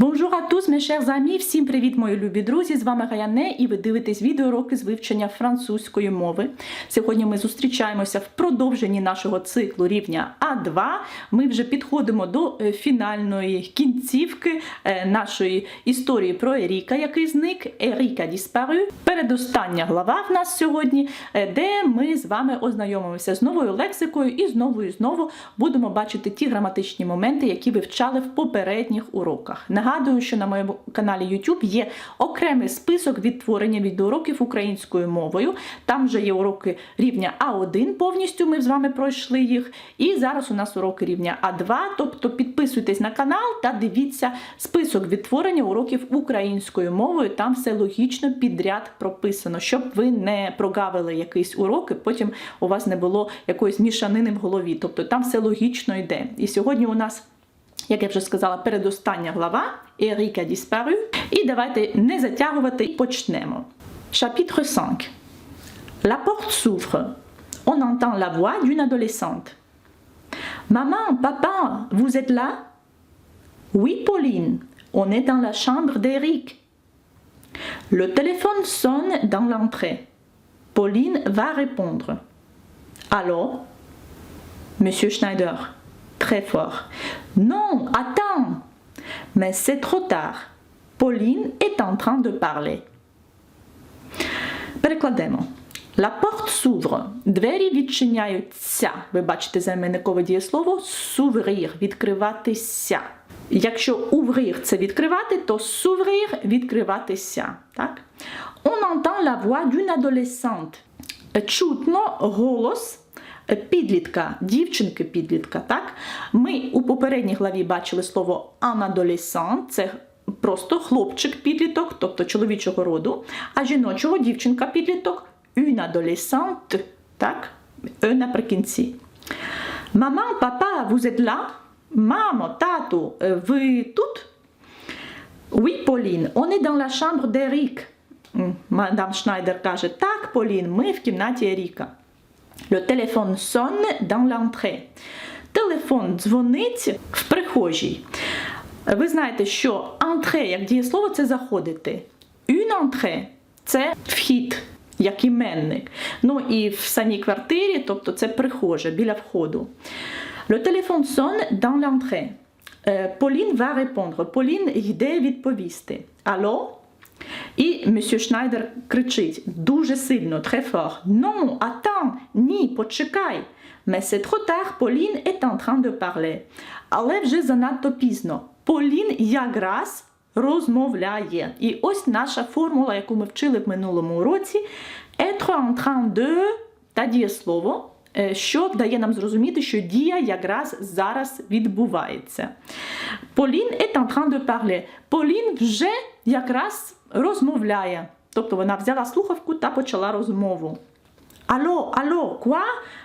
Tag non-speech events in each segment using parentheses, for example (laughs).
À tous, mes chers! Всім привіт, мої любі друзі! З вами Гаяне і ви дивитесь відеоуроки з вивчення французької мови. Сьогодні ми зустрічаємося в продовженні нашого циклу рівня А2. Ми вже підходимо до е, фінальної кінцівки е, нашої історії про Еріка, який зник. Еріка disparu. Передостання глава в нас сьогодні, е, де ми з вами ознайомимося з новою лексикою і знову і знову будемо бачити ті граматичні моменти, які вивчали в попередніх уроках. Нагадую, що на моєму каналі YouTube є окремий список відтворення відеоуроків українською мовою. Там вже є уроки рівня А1 повністю. Ми з вами пройшли їх. І зараз у нас уроки рівня А2. Тобто підписуйтесь на канал та дивіться список відтворення уроків українською мовою. Там все логічно підряд прописано, щоб ви не прогавили якийсь урок, і потім у вас не було якоїсь мішанини в голові. Тобто там все логічно йде. І сьогодні у нас як я вже сказала, передостання глава Еріка disparu. І давайте не затягувати і почнемо. Chapitre 5. La porte s'ouvre. On entend la voix d'une adolescente. Maman, papa, vous êtes là Oui, Pauline, on est dans la chambre d'Eric. Le téléphone sonne dans l'entrée. Pauline va répondre. Allô Monsieur Schneider très fort. Non, attends. Mais c'est trop tard. Pauline est en train de parler. Перекладемо. La porte s'ouvre. Двері відчиняються. Ви бачите займенникове дієслово s'ouvrir – відкриватися. Якщо ouvrir – це відкривати, то s'ouvrir – відкриватися. Так? On entend la voix d'une adolescente. Чутно голос підлітка, дівчинки-підлітка. Так? Ми у попередній главі бачили слово un це просто хлопчик-підліток, тобто чоловічого роду, а жіночого дівчинка-підліток unadolescente, так? Е наприкінці. Мама, папа, vous êtes là? Мамо, тату, ви тут? Oui, Pauline, on est dans la chambre d'Eric. Мадам Шнайдер каже, так, Полін, ми в кімнаті Еріка. Le téléphone sonne dans l'entrée. Телефон дзвонить в прихожій. Ви знаєте, що entrée, як дієслово, це заходити. Une entrée – це вхід, як іменник. Ну і в самій квартирі, тобто це прихожа біля входу. Le téléphone sonne dans l'entrée. Полін va répondre. Полін йде відповісти. Алло? І месье Шнайдер кричить дуже сильно, très fort. Non, attends, ні, почекай. Mais c'est trop tard, Pauline est en train de parler. Але вже занадто пізно. Полін якраз розмовляє. І ось наша формула, яку ми вчили в минулому уроці. Être en train de та дієслово, що дає нам зрозуміти, що дія якраз зараз відбувається. Полін est en train de parler. Полін вже якраз розмовляє. Тобто вона взяла слухавку та почала розмову. Алло, алло, quoi?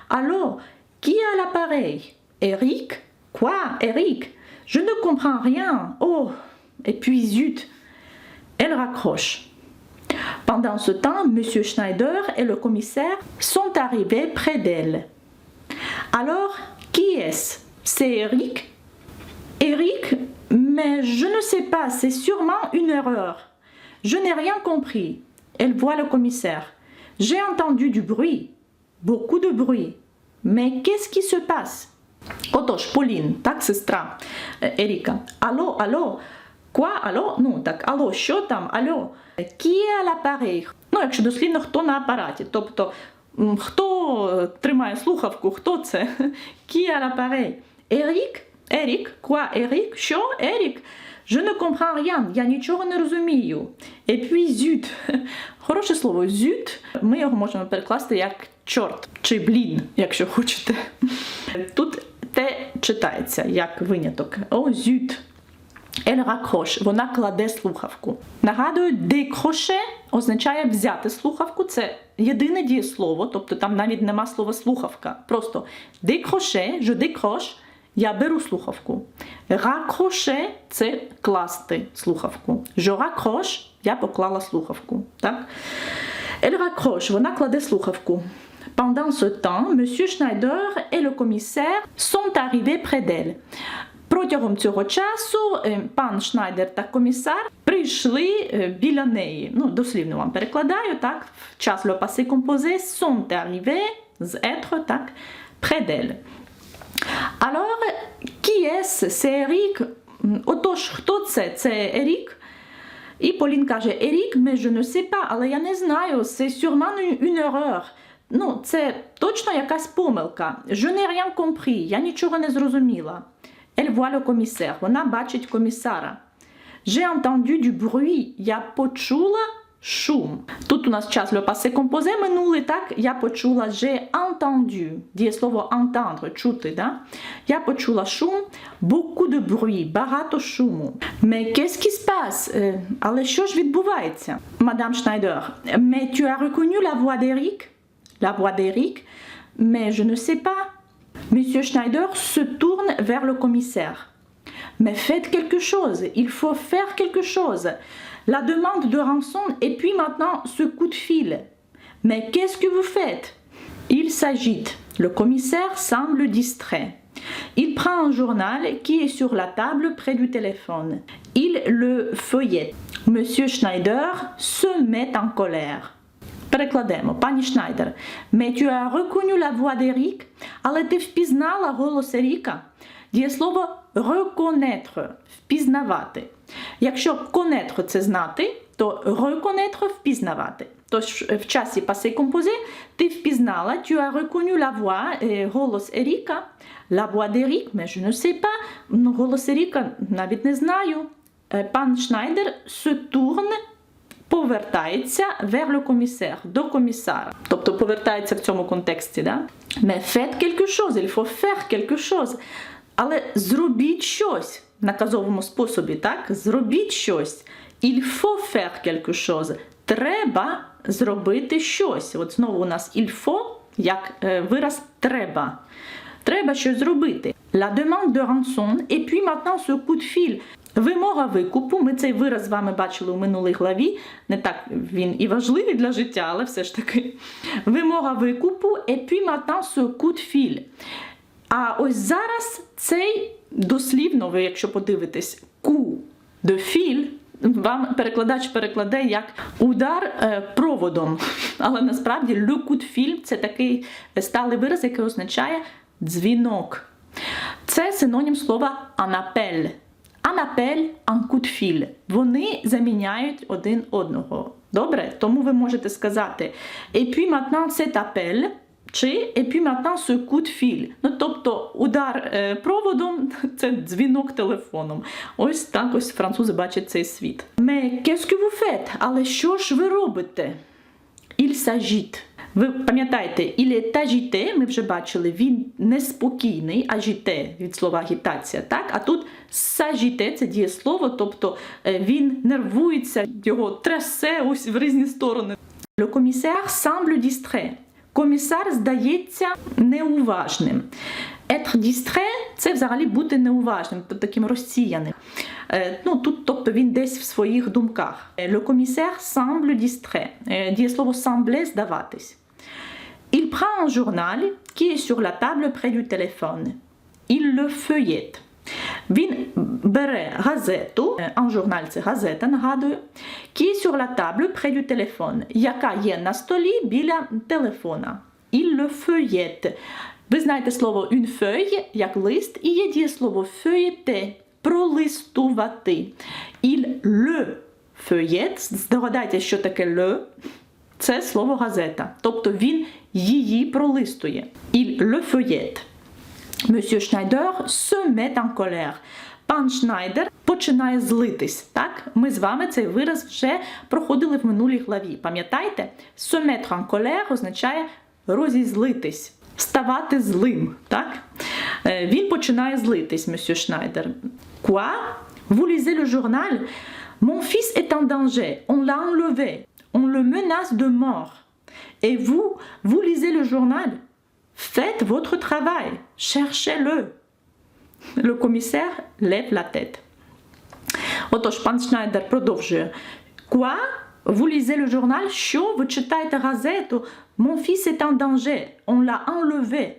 Алло, qui a l'appareil? Eric? Quoi? Eric? Je ne comprends rien. Oh, et puis zut. Elle raccroche. Pendant ce temps, M. Schneider et le commissaire sont arrivés près d'elle. Alors, qui est-ce? C'est Eric? Eric? Mais je ne sais pas, c'est sûrement une erreur. Je n'ai rien compris. Elle voit le commissaire. J'ai entendu du bruit, beaucoup de bruit. Mais qu'est-ce qui se passe? Отож, Полін, так, сестра Еріка. Алло, алло, Quoi? Алло? Ну, так, алло, що там? Алло? Qui est à l'appareil? Ну, якщо дослідно, хто на апараті. Тобто, хто тримає слухавку, хто це? (laughs) Qui est à l'appareil? Ерік? Ерік? Quoi? Ерік? Що? Ерік? Je ne comprends rien, я нічого не розумію. Et puis zut. (laughs) Хороше слово zut, ми його можемо перекласти як чорт чи блін, якщо хочете. (laughs) Тут те читається як виняток. О, zut. Elle raccroche, вона кладе слухавку. Нагадую, décrocher означає взяти слухавку. Це єдине дієслово, тобто там навіть нема слова слухавка. Просто décrocher, je décroche, я беру слухавку. Raccrocher – це класти слухавку. Je raccroche – я поклала слухавку. Так? Elle raccroche – вона кладе слухавку. Pendant ce temps, M. Schneider et le commissaire sont arrivés près d'elle. Протягом цього часу е, пан Шнайдер та комісар прийшли е, біля неї. Ну, дослівно вам перекладаю, так? Час le passé composé sont arrivés з être, так? Près d'elle. Alors, qui est-ce? Це Ерік. Отож, хто це? Це Ерік. І Полін каже: Ерік, mais je ne sais pas, але я не знаю, c'est sûrement une erreur. Ну, це точно якась помилка. Je n'ai rien compris, я нічого не зрозуміла. Elle voit le commissaire, вона бачить комісара. J'ai entendu du bruit, я почула шум. Тут у нас час le passé composé минулий, так? Я почула j'ai entendu. Дієслово entendre, чути, да? Я почула шум, beaucoup de bruit, багато шуму. Mais qu'est-ce qui se passe? Е, Але що ж відбувається? Мадам Шнайдер, mais tu as reconnu la voix d'Eric? La voix d'Eric? Mais je ne sais pas. Monsieur Schneider se tourne vers le commissaire. Mais faites quelque chose, il faut faire quelque chose. La demande de rançon et puis maintenant ce coup de fil. Mais qu'est-ce que vous faites Il s'agite. Le commissaire semble distrait. Il prend un journal qui est sur la table près du téléphone. Il le feuillette. Monsieur Schneider se met en colère. Перекладемо, пані Шнайдер. Mais tu as reconnu la voix d'Eric, але ти впізнала голос Еріка? Дієслово reconnaître – впізнавати. Якщо connaître – це знати, то reconnaître – впізнавати. Тож в часі passé composé ти впізнала, tu as reconnu la voix, е, голос Еріка, la voix d'Eric, mais je ne sais pas, ну, голос Еріка навіть не знаю. Е, Пан Шнайдер se tourne повертається vers le commissaire, до комісара. Тобто повертається в цьому контексті, да? Mais faites quelque chose, il faut faire quelque chose. Але зробіть щось в наказовому способі, так? Зробіть щось. Il faut faire quelque chose. Треба зробити щось. От знову у нас il faut, як е, вираз треба. Треба щось зробити. La demande de rançon, et puis maintenant ce coup de fil. Вимога викупу. Ми цей вираз з вами бачили у минулій главі. Не так він і важливий для життя, але все ж таки. Вимога викупу, et puis maintenant ce coup de fil. А ось зараз цей дослівно, ви якщо подивитесь, ку de fil, вам перекладач перекладе як удар е, проводом. Але насправді fil – це такий сталий вираз, який означає дзвінок. Це синонім слова анапель. Анапель, fil. Вони заміняють один одного. Добре? Тому ви можете сказати Et puis maintenant cet appel чи puis maintenant ce coup de. Ну, тобто удар е, проводом (laughs) це дзвінок телефоном. Ось так ось французи бачать цей світ. Mais qu'est-ce? Але що ж ви робите? Il s'agite. Ви пам'ятаєте, il est agité, ми вже бачили, він неспокійний, agité від слова агітація, так? А тут s'agité – це дієслово, тобто е, він нервується, його трясе ось в різні сторони. Le commissaire semble distrait. Комісар здається неуважним. Être distrait – це взагалі бути неуважним, тобто таким розсіяним. Е, Ну, тут, тобто він десь в своїх думках. Е, Le commissaire semble distrait. Е, Дієслово semble – здаватись. Il prend un journal qui est sur la table près du téléphone. Il le feuillette. Він бере газету, е, un – це газета, нагадую, qui est sur la table près яка є на столі біля телефона. Il le feuillette. Ви знаєте слово une feuille, як лист, і є дієслово feuilleter – пролистувати. Il le feuillette. Здогадайтеся, що таке le. Це слово газета. Тобто він її пролистує. Il le feuillette. Monsieur Schneider se met en colère. Пан Шнайдер починає злитись. Так? Ми з вами цей вираз вже проходили в минулій главі. Пам'ятаєте? Se mettre en colère означає розізлитись, ставати злим. Так? Е, Він починає злитись, Monsieur Schneider. Quoi? Vous lisez le journal? Mon fils est en danger. On l'a enlevé. On le menace de mort. Et vous, vous lisez le journal? Faites votre travail. Cherchez-le. Le commissaire lève la tête. Отож, пан Шнайдер продовжує. Quoi? Vous lisez le journal? Що? Ви читаєте газету? Mon fils est en danger. On l'a enlevé.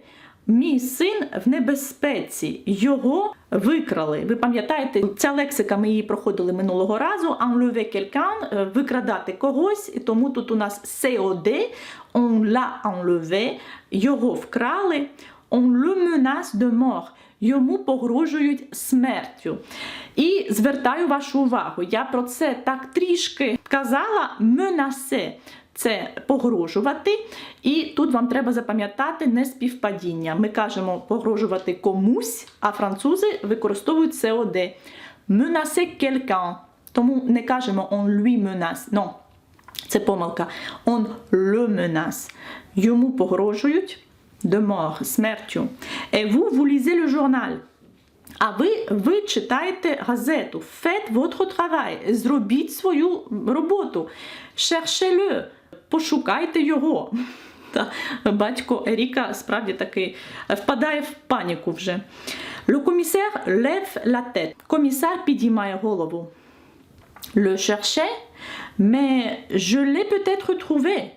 Мій син в небезпеці, його викрали. Ви пам'ятаєте, ця лексика ми її проходили минулого разу. Enlever quelqu'un, е, викрадати когось. Тому тут у нас COD, on l'a enlevé, його вкрали. On le menace de mort. Йому погрожують смертю. І звертаю вашу увагу, я про це так трішки казала menacer – це погрожувати. І тут вам треба запам'ятати неспівпадіння. Ми кажемо погрожувати комусь, а французи використовують COD. Menacer quelqu'un. Тому не кажемо on lui menace. Non. Це помилка. On le menace. Йому погрожують de mort, смертю. Et vous, vous lisez le journal. А ви, ви читаєте газету. Faites votre travail. Зробіть свою роботу. Cherchez-le. Пошукайте його. Та батько Еріка справді таки впадає в паніку вже. Le commissaire lève la tête. Комісар підіймає голову. Le cherchais, mais je l'ai peut-être trouvé.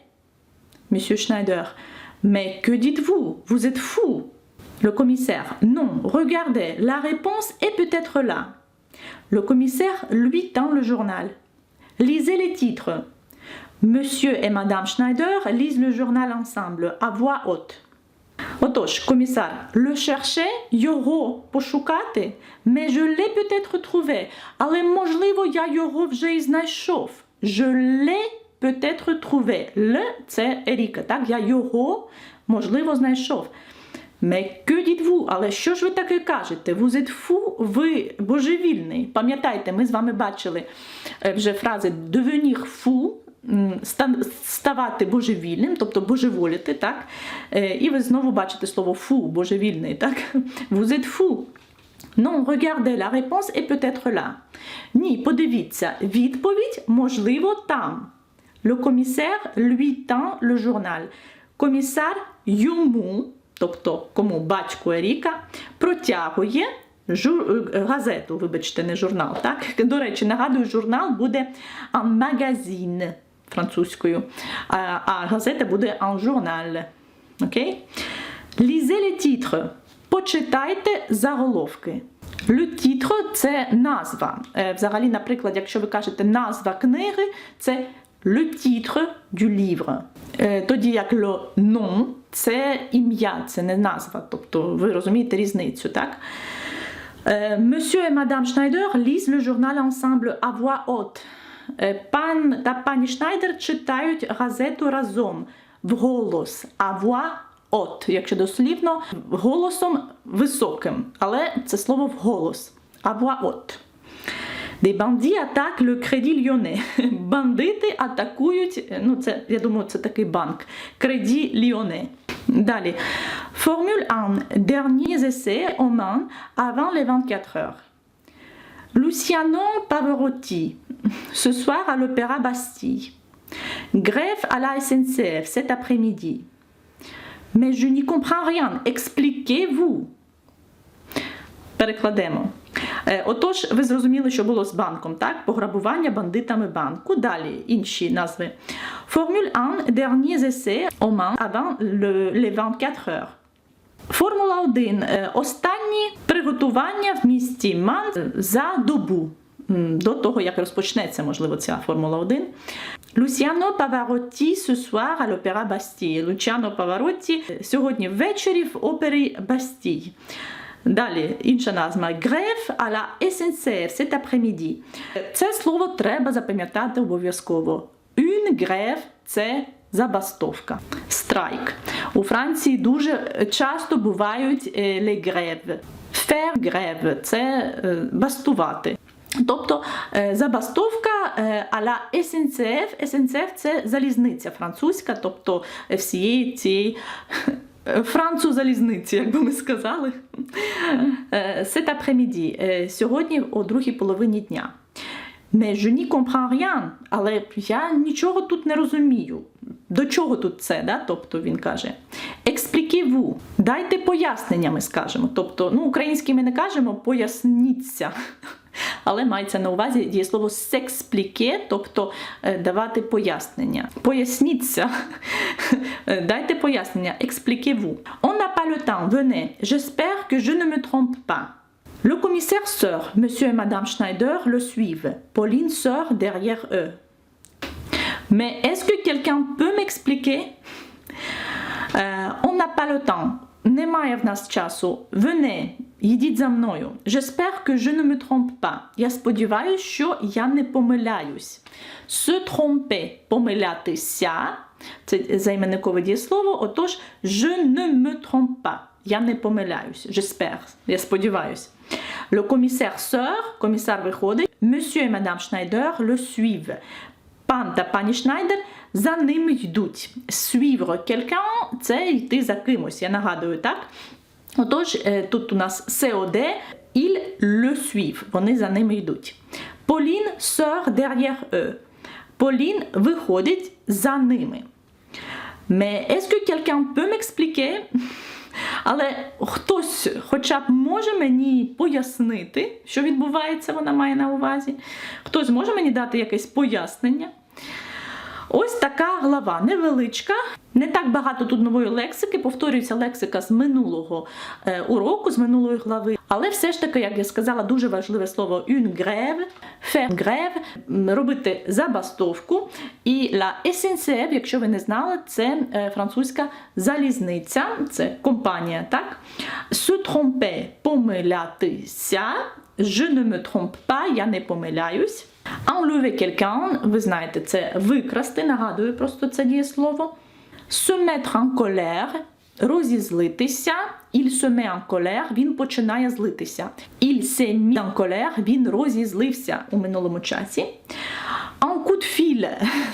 Monsieur Schneider, mais que dites-vous Vous êtes fou. Le commissaire, non, regardez, la réponse est peut-être là. Le commissaire lui tend le journal. Lisez les titres. Monsieur et Madame Schneider lisent le journal ensemble, à voix haute. Отож, комісар, le chercher, його пошукати, mais je l'ai peut-être trouvé, але можливо я його вже і знайшов. Je l'ai peut-être trouvé. Le – це Еріка, так? Я його, можливо, знайшов. Mais que dites-vous? Але що ж ви таке кажете? Vous êtes fou? Ви божевільний. Пам'ятаєте, ми з вами бачили е, вже фрази devenir fou, ставати божевільним, тобто божеволіти, так? Е, І ви знову бачите слово фу, божевільний, так? (laughs) Vous êtes fou. Non, regardez, la réponse est peut-être là. Ні, подивіться, відповідь можливо там. Le commissaire lui tend le journal. Комісар йому, тобто кому батько Еріка, протягує жур... е, газету, вибачте, не журнал. Так? До речі, нагадую, журнал буде un magazine французькою, а, а газета буде un journal. Окей? Lisez les titres. Почитайте заголовки. Le titre – це назва. Е, Взагалі, наприклад, якщо ви кажете назва книги, це le titre du livre. Тоді як le nom – це ім'я, це не назва. Тобто ви розумієте різницю, так? Е, Monsieur et Madame Schneider lisent le journal ensemble à voix haute. Е, Пан та пані Шнайдер читають газету разом вголос, à voix haute, якщо дослівно, голосом високим, але це слово вголос, à voix haute. Des bandits attaquent le Crédit Lyonnais. (laughs) Бандити атакують, ну це, я думаю, це такий банк. Crédit Lyonnais. Далі. Formule 1. Derniers essais aux mains avant les 24 heures. Luciano Pavarotti, ce soir à l'Opéra Bastille. Grève à la SNCF cet après-midi. Mais je n'y comprends rien. Expliquez-vous. Перекладемо. Е, Отож, ви зрозуміли, що було з банком, так? Пограбування бандитами банку. Далі інші назви. Формуль 1. Derniers essais aux mains avant le, les 24 heures. Формула 1. Е, Останні приготування в місті Ман за добу. До того, як розпочнеться, можливо, ця Формула 1. Luciano Pavarotti ce soir à l'Opéra Bastille. Luciano Pavarotti сьогодні ввечері в опері Бастій. Далі інша назва à la SNCF cet après-midi. Це слово треба запам'ятати обов'язково. Une grève – це забастовка, страйк. У Франції дуже часто бувають е, les grèves. Faire grève – це е, бастувати. Тобто е, забастовка а la SNCF. SNCF – це залізниця французька, тобто е, всієї цієї французалізниці, як би ми сказали. Cet après-midi, сьогодні о другій половині дня. N'y comprends rien, але я нічого тут не розумію. До чого тут це? Да? Тобто він каже: Expliquez-vous, дайте пояснення, ми скажемо. Тобто, ну, українські ми не кажемо поясніться. (laughs) але мається на увазі дієслово s'expliquer, тобто е, давати пояснення. Поясніться, (laughs) дайте пояснення. Expliquez-vous. On n'a pas le temps. Venez. J'espère que je ne me trompe pas. Le commissaire sort. Monsieur et Madame Schneider le suivent. Pauline sort derrière eux. Mais est-ce que quelqu'un peut m'expliquer Euh, On n'a pas le temps. Немає в нас часу. Venez. Йдіть за мною. J'espère que je ne me trompe pas. Я сподіваюся, що я не помиляюсь. Se tromper – помилятися. Це займенникове дієслово. Отож, je ne me trompe pas. Я не помиляюсь. J'espère. Я сподіваюсь. Le commissaire sort. Комісар виходить. Monsieur et Madame Schneider le suivent. Пан та пані Шнайдер за ними йдуть. Suivre quelqu'un – це йти за кимось. Я нагадую, так? Отож, е, тут у нас COD, il le suivent. Вони за ними йдуть. Pauline sort derrière eux. Pauline виходить за ними. Mais est-ce que quelqu'un peut m'expliquer? Але хтось хоча б може мені пояснити, що відбувається, вона має на увазі. Хтось може мені дати якесь пояснення. Ось така глава невеличка. Не так багато тут нової лексики, повторюється лексика з минулого е, уроку, з минулої глави. Але все ж таки, як я сказала, дуже важливе слово une grève, робити забастовку. І la SNCF, якщо ви не знали, це е, французька залізниця, це компанія, так? Se tromper – помилятися. Je ne me trompe pas, я не помиляюсь. Enlever quelqu'un, ви знаєте, це викрасти, нагадую просто це дієслово. Se mettre en colère, розізлитися. Il se met en colère, він починає злитися. Il s'est mis en colère, він розізлився у минулому часі. En coup de fil,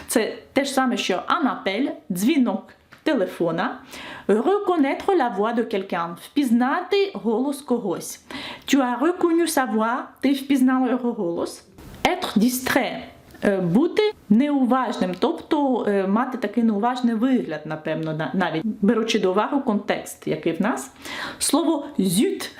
це те ж саме, що en appel, дзвінок телефона. Reconnaître la voix de quelqu'un, впізнати голос когось. Tu as reconnu sa voix, ти впізнала його голос. Être distrait. е, Бути неуважним, тобто е, мати такий неуважний вигляд, напевно, на- навіть беручи до уваги контекст, який в нас. Слово зют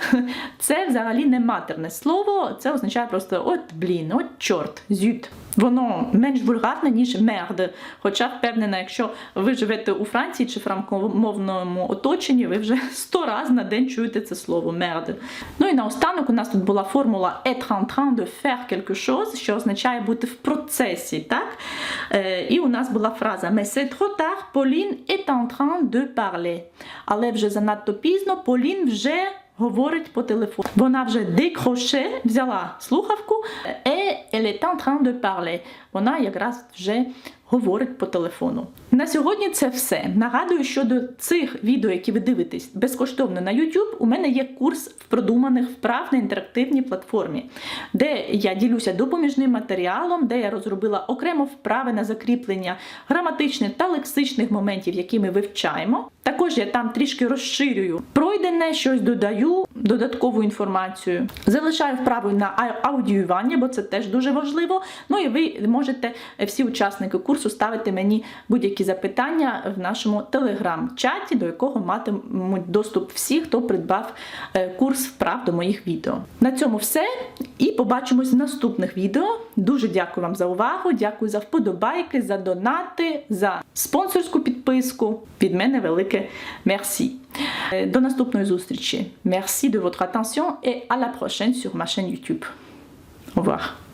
це взагалі не матерне слово, це означає просто от блін, от чорт, зют. Воно менш вульгарне, ніж мерд. Хоча впевнена, якщо ви живете у Франції чи франкомовному оточенні, ви вже сто раз на день чуєте це слово мерд. Ну і наостанок у нас тут була формула être en train de faire quelque chose, що означає бути в процесі, так? Е, і у нас була фраза Mais c'est trop tard, Pauline est en train de parler. Але вже занадто пізно, Полін вже говорить по телефону. Вона вже декроше взяла слухавку, et elle est en train de parler. Вона якраз вже говорить по телефону. На сьогодні це все. Нагадую, що до цих відео, які ви дивитесь безкоштовно на YouTube, у мене є курс в продуманих вправ на інтерактивній платформі, де я ділюся допоміжним матеріалом, де я розробила окремо вправи на закріплення граматичних та лексичних моментів, які ми вивчаємо. Також я там трішки розширюю пройдене, щось додаю, додаткову інформацію. Залишаю вправи на аудіювання, бо це теж дуже важливо. Ну і ви можете всі учасники курсу ставити мені будь-які запитання в нашому телеграм-чаті, до якого матимуть доступ всі, хто придбав е, курс вправ до моїх відео. На цьому все. І побачимось в наступних відео. Дуже дякую вам за увагу. Дякую за вподобайки, за донати, за спонсорську підписку. Від мене велике мерсі. Е, До наступної зустрічі. Merci de votre attention et à la prochaine sur ma chaîne YouTube. Au revoir.